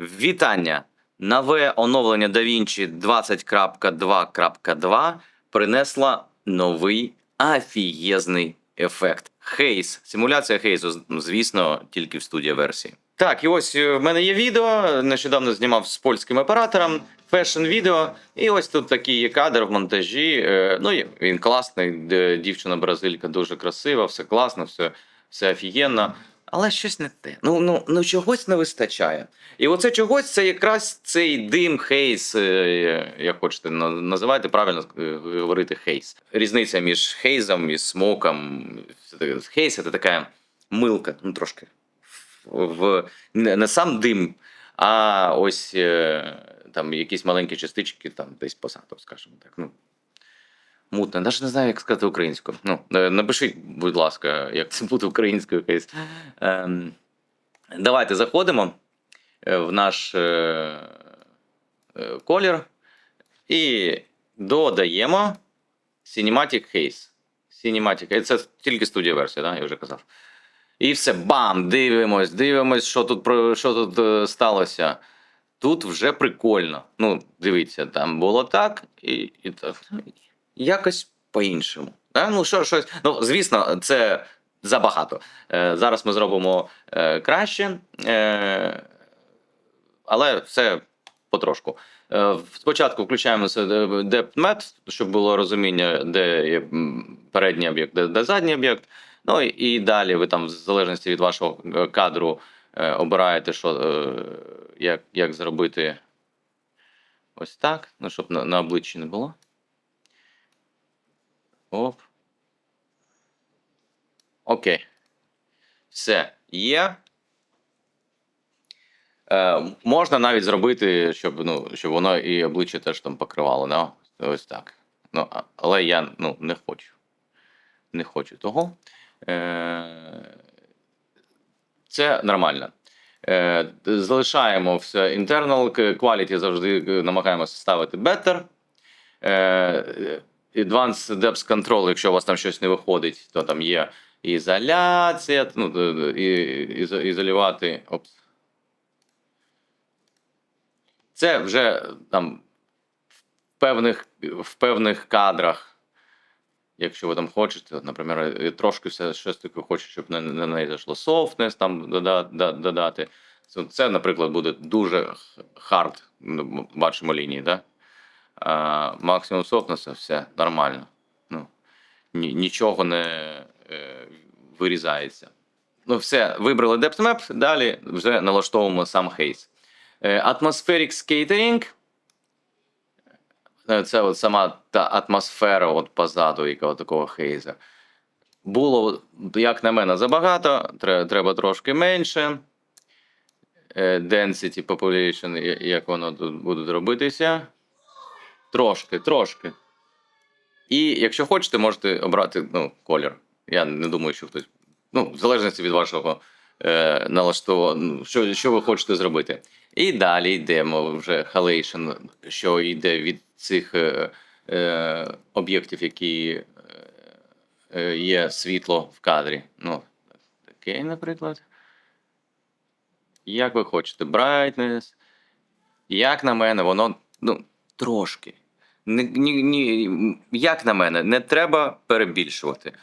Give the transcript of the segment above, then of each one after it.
Вітання! Нове оновлення DaVinci 20.2.2 принесла новий афієзний ефект. Хейс. Симуляція хейзу, звісно, тільки в студія версії. Так, і ось е, в мене є відео. Нещодавно знімав з польським оператором фешн відео. І ось тут такий є кадр в монтажі. Е, Ну, він класний. Дівчина бразилька дуже красива, все класно, все, все офігенно. Але щось не те. Ну, ну, ну чогось не вистачає. І оце чогось це якраз цей дим, хейс, е, як хочете на- називайте, правильно е, говорити хейс. Різниця між хейзом і смоком. Хейс це така милка, ну трошки. В, не, не сам дим, а ось е, там якісь маленькі частички там десь позаду, скажімо так. Ну, мутно. Навіть не знаю, як сказати українською. Ну, е, напишіть, будь ласка, як це буде українською хейс. Ем, давайте заходимо е, в наш е, е, колір і додаємо Cinematic Haze. Cinematic Це тільки студія версія, да? я вже казав. І все, бам! Дивимось, дивимось, що тут, що тут сталося. Тут вже прикольно. Ну, дивіться, там було так, і, і так. Якось по-іншому. Да? Ну, що, щось. Ну, звісно, це забагато. Е, зараз ми зробимо е, краще, е, але все потрошку. Е, спочатку включаємо depth щоб було розуміння, де є передній об'єкт, де, де задній об'єкт. Ну і, і далі ви там, в залежності від вашого е, кадру, е, обираєте, що, е, як, як зробити ось так, ну, щоб на, на обличчі не було. Оп. Окей. Все є. Е, можна навіть зробити, щоб, ну, щоб воно і обличчя теж там покривало. Да? Ось так. Ну, але я ну, не хочу. Не хочу того. Е, це нормально. Е, залишаємо все internal quality завжди е, намагаємося ставити better. Е, Advanced Depth Control, якщо у вас там щось не виходить, то там є ізоляція, ну, е, е, і, ізолювати. Опс. Це вже там в певних, в певних кадрах, якщо ви там хочете, наприклад, е, трошки все щось таке хоче, щоб на, на неї зайшло softness там додати. Це, наприклад, буде дуже х- hard, ну, бачимо лінії, да? Максимум softness, все нормально. Ну, ні, нічого не е, вирізається. Ну, все, вибрали Depth далі вже налаштовуємо сам хейс. Atmospheric Skatering. Е, Це от сама та атмосфера от позаду якого такого хейза. Було, як на мене, забагато, треба, треба трошки менше. Е, Density Population, як воно тут буде робитися. Трошки, трошки. І якщо хочете, можете обрати ну, колір. Я не думаю, що хтось. Ну, в залежності від вашого е, налаштову, ну, що, що ви хочете зробити. І далі йдемо вже халейшн, що йде від цих е, е, об'єктів, які е, е, є світло в кадрі. Ну, такий, наприклад. Як ви хочете, brightness. Як на мене, воно ну, трошки. Ні, ні, як на мене, не треба перебільшувати. Е,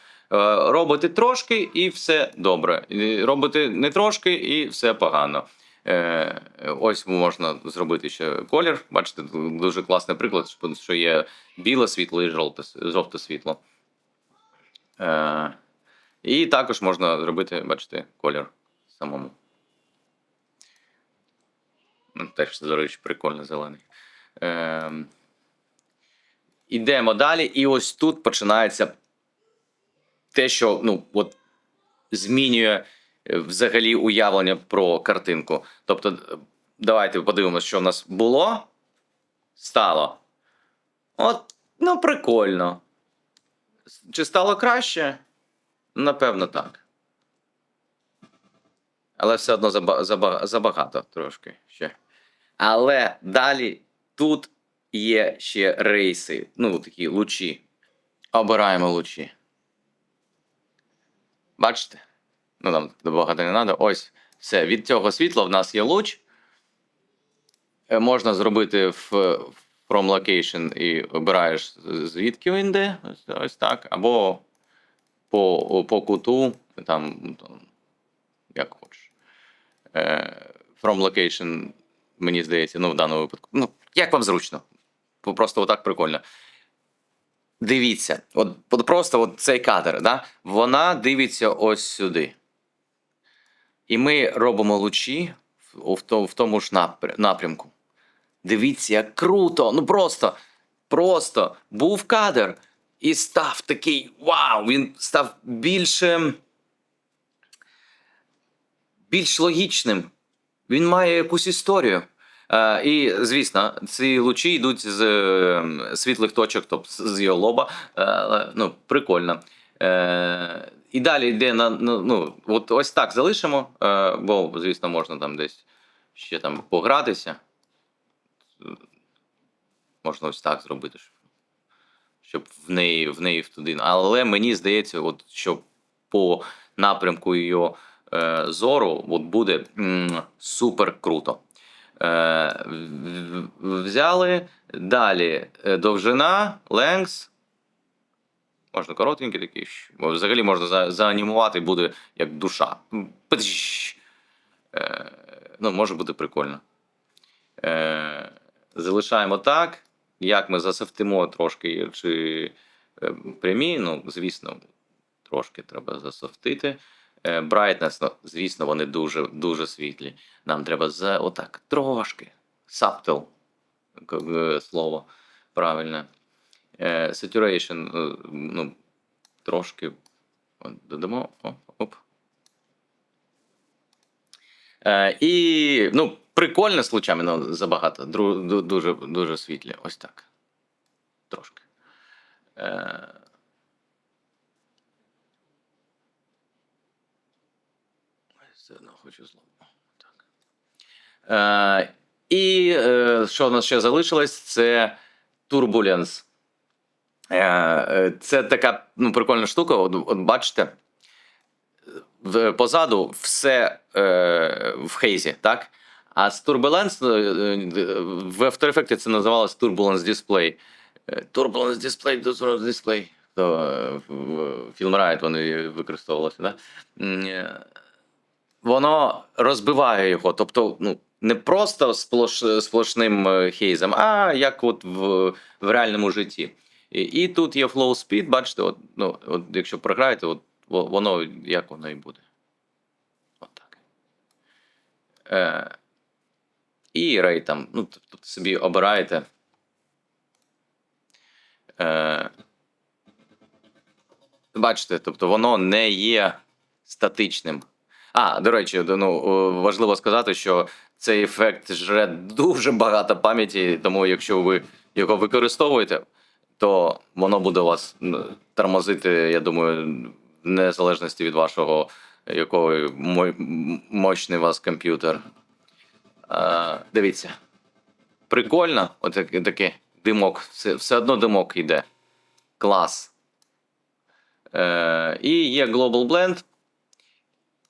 робите трошки і все добре. І Робите не трошки і все погано. Е, ось можна зробити ще колір. Бачите, дуже класний приклад, що- є біле світло і жовте, жовте світло. Е, і також можна зробити, бачите, колір самому. Теж, до речі, прикольно зелений. Ідемо далі, і ось тут починається те, що ну, от, змінює е, взагалі уявлення про картинку. Тобто, е, давайте подивимося, що в нас було, стало. От, ну, прикольно. Чи стало краще? Напевно, так. Але все одно заба- заба- забагато трошки ще. Але далі тут є ще рейси, ну, такі лучі. Обираємо лучі. Бачите? Ну там багато не треба. Ось, все. Від цього світла в нас є луч. Е, Можна зробити в from location і обираєш звідки він йде, ось, ось так, або по, по куту, там, там, як хочеш. Е, From location, мені здається, ну в даному випадку. Ну, як вам зручно. Бо Просто отак прикольно. Дивіться, от, от просто от цей кадр, да? вона дивиться ось сюди. І ми робимо лучі в, в, тому ж напрямку. Дивіться, як круто! Ну просто, просто був кадр і став такий вау! Він став більше. більш логічним. Він має якусь історію. Е, і, звісно, ці лучі йдуть з е, світлих точок, тобто з- його лоба. Е, ну, прикольно. І далі йде на ну, от ось так залишимо, бо, звісно, можна там десь ще там погратися. Можна ось так зробити, щоб в неї, в неї туди. Але мені здається, от, що по напрямку її е, зору от буде м, супер круто. Е, взяли далі е, довжина, ленгс. Можна коротенький такий. бо Взагалі можна за, заанімувати, буде як душа. Е, ну, може бути прикольно. Залишаємо так. Як ми засофтимо трошки чи прямі, ну, звісно, трошки треба засофтити. Е, Brightness, ну, звісно, вони дуже, дуже світлі. Нам треба за отак трошки. Subtle е, слово правильне. Е, Saturation, е, ну, трошки додамо. Оп, оп. Е, і, ну, прикольно з лучами, ну, забагато. Дуже, дуже світлі. Ось так. Трошки. Хочу злому. Так. Е, і е, що в нас ще залишилось? Це Turbulence. Е, е, це така ну, прикольна штука. От, от бачите, позаду все е, в хейзі, так? А з Turbulence е, в After Effects це називалось Turbulence Display. Е, Turbulence Display, Turbulence Display. То в Filmright вони використовувалися, да? Воно розбиває його. Тобто, ну, не просто сплош, сплошним е, хейзом, а як от в, в реальному житті. І, і тут є flow speed, бачите, от, ну, от, якщо програєте, от, воно як воно і буде. От так. Е, і рей там, ну, тобто собі обираєте. Е, бачите, тобто воно не є статичним. А, до речі, ну, важливо сказати, що цей ефект жре дуже багато пам'яті, тому якщо ви його використовуєте, то воно буде вас тормозити, я думаю, в незалежності від вашого, якого мощний вас комп'ютер. Дивіться. Прикольно, отакий такий димок, все, все одно димок йде. Клас. Е, і є Global Blend.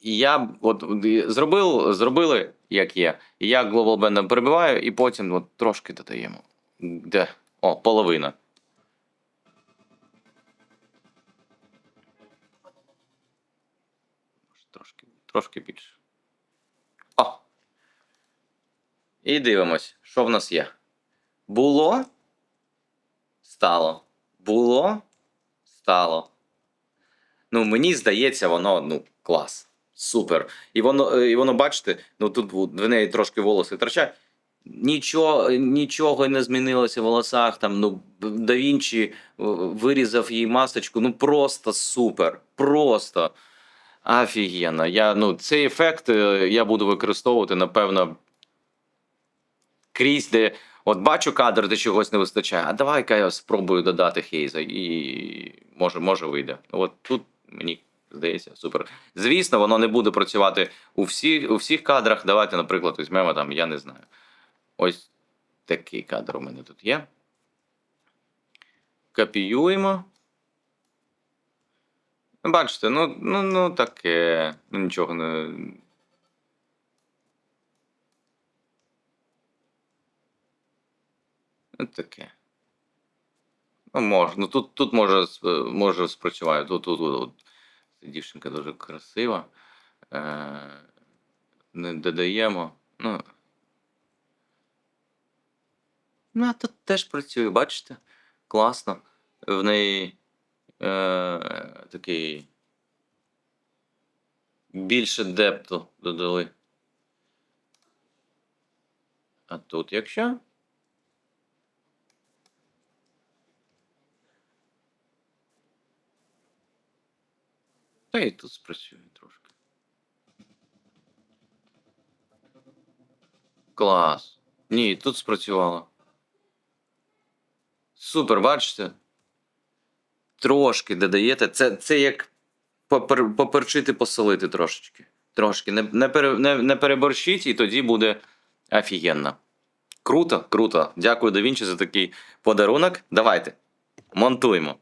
І я от зробив, зробили, як є. Я Global Blend перебиваю, і потім от, трошки додаємо. Де? О, половина. Трошки, трошки більше. О! І дивимось, що в нас є. Було. Стало. Було. Стало. Ну, мені здається, воно ну, клас. Супер. І воно, е, і воно, бачите, ну тут в неї трошки волоси торчать. Нічого, нічого не змінилося в волосах. Там, ну, да Вінчі е, вирізав їй масочку. Ну просто супер. Просто офігенно. Я, ну, цей ефект е, я буду використовувати, напевно, крізь, де от бачу кадр, де чогось не вистачає. А давай-ка я спробую додати Хейза, і може, може вийде. От тут мені здається супер. Звісно, воно не буде працювати у, всі, у всіх кадрах. Давайте, наприклад, візьмемо там, я не знаю. Ось такий кадр у мене тут є. Копіюємо. Ну, Бачите, ну, ну, ну таке. Ну, нічого не. Ну, таке. Ну, може. Ну, тут, тут може, може спрацювати. Тут, тут, тут, дівчинка дуже красива. Е, не додаємо. Ну. Ну, а тут теж працює, бачите? Класно. В неї е, такий. Більше депту додали. А тут якщо? Та і тут спрацює трошки. Клас. Ні, тут спрацювало. Супер, бачите? Трошки додаєте. Це, це як попер, поперчити, посолити трошечки. Трошки. Не, не, пере, не, не переборщіть, і тоді буде офігенно. Круто, круто. Дякую, DaVinci, за такий подарунок. Давайте. Монтуємо.